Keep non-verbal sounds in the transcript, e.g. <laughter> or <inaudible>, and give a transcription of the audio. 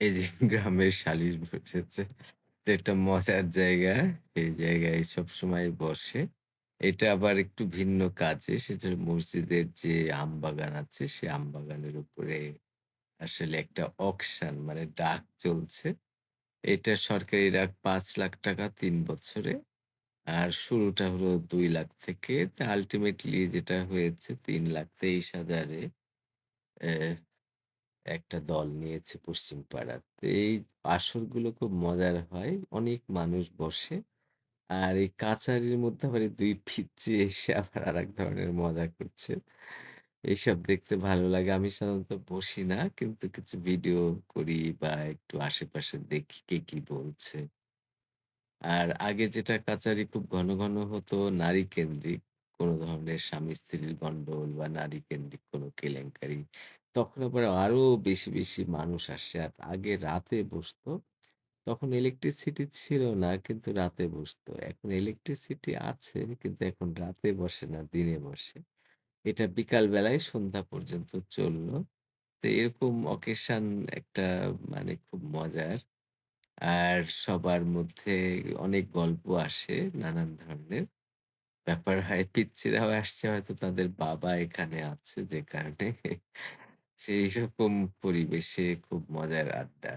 এই যে <laughs> গ্রামের শালিশ বসেছে। একটা মজার জায়গা। এই জায়গায় সবসময় বসে। এটা আবার একটু ভিন্ন কাজে। সেটা মসজিদের যে আম বাগান আছে, সে আম বাগানের উপরে আসলে একটা অকশন মানে ডাক চলছে। এটা সরকারি ডাক ৳৫,০০,০০০ ৩ বছরে। আর শুরুটা হলো ৳২,০০,০০০ থেকে। তা আল্টিমেটলি যেটা হয়েছে ৳৩,২৩,০০০ এ এ একটা দল নিয়েছে পশ্চিম পাড়ার। এই আসরগুলো খুব মজার হয়। অনেক মানুষ বসে। আর এই কাচারির মধ্যে আবার ২ পিচ্চি এসে আবার আরেক ধরনের মজা করছে। এইসব দেখতে ভালো লাগে। আমি সাধারণত বসি না। কিন্তু কিছু ভিডিও করি বা একটু আশেপাশে দেখি কে কি বলছে। আর আগে যেটা কাচারি খুব ঘন, ঘন হতো নারীকেন্দ্রিক। কোন ধরনের স্বামী-স্ত্রীর গন্ডগোল বা নারীকেন্দ্রিক কোন কেলেঙ্কারি। তখন আবার আরও বেশি, বেশি মানুষ আসে। আর আগে রাতে বসতো। তখন ইলেকট্রিসিটি ছিল না কিন্তু রাতে বসতো। এখন ইলেকট্রিসিটি আছে কিন্তু এখন রাতে বসে না, দিনে বসে। এটা বিকাল বেলায় সন্ধ্যা পর্যন্ত চলল। তো এরকম অকেশন একটা মানে খুব মজার। আর সবার মধ্যে অনেক গল্প আসে নানান ধরনের। ব্যাপার হয় পিচ্চিরাও আসছে হয়তো তাদের বাবা এখানে আছে যে কারণে সেইরকম পরিবেশে খুব মজার আড্ডা।